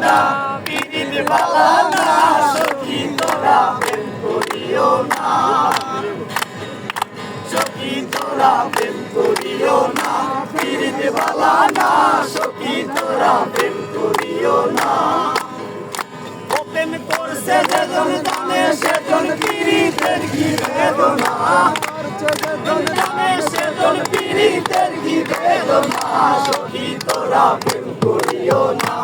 না পিরিত বালা না, সখী তোরা প্রেম করিও না। সখী তোরা প্রেম করিও না পিরিত বালা না, সখী তোরা প্রেম করিও না। প্রেম করছে যেজন জানে, সেজন পিরিতের কি বেদনা। জানে, সেজন পিরিতের কি বেদনা। সখী তোরা প্রেম করিও না।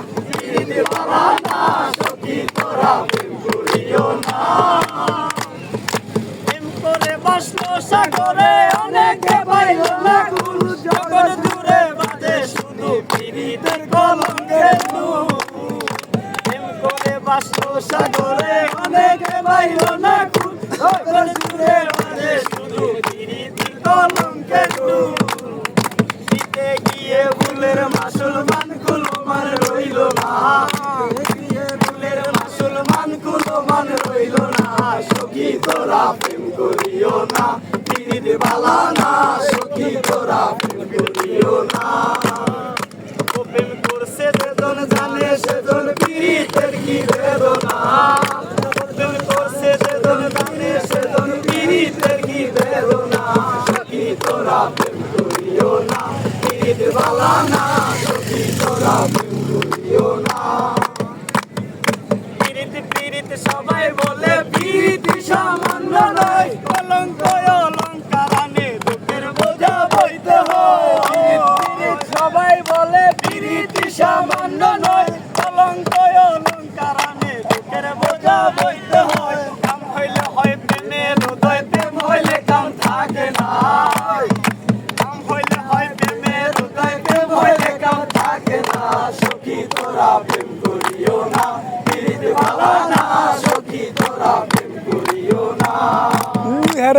বাসলো সাগরে অনেকে পাইল না। কুল জগৎ দূরে বাজে শুধু পিরিতের কলঙ্কে করে বাসলো সাগরে অনেকে পাইল না। কুল জগৎ দূরে বাজে শুধু পিরিতের কলঙ্কের করিও না পিরিত বালা না সখী তোরা প্রেম করিও না ও প্রেম করছে যেজন জানে সেজন পিরিতের কি বেদনা প্রেম করছে যেজন জানে সেজন পিরিতের কি বেদনা সখী তোরা প্রেম করিও না পিরিত বালা না সখী তোরা প্রেম করিও না না সখী তোরা হ্যাঁ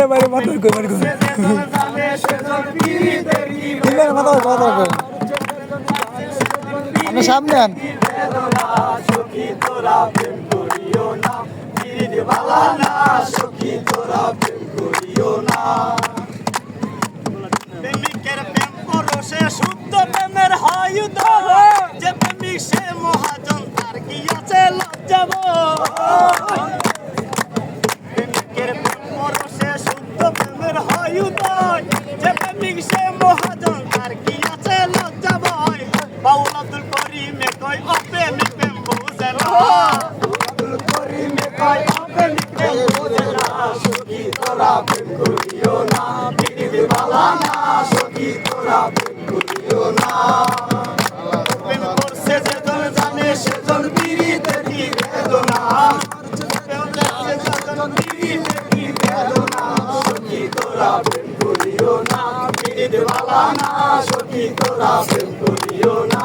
সামনে আন সখী তোরা প্রেম করিও না প্রেমিকের প্রেম পরশে শুদ্ধ প্রেমের হায়ুধ যে লজ্জাব প্রেমিকের প্রেম পরশে শুদ্ধ প্রেমের হায়ুধ পীর বাবা না সতী তোরা প্রেম করিও না।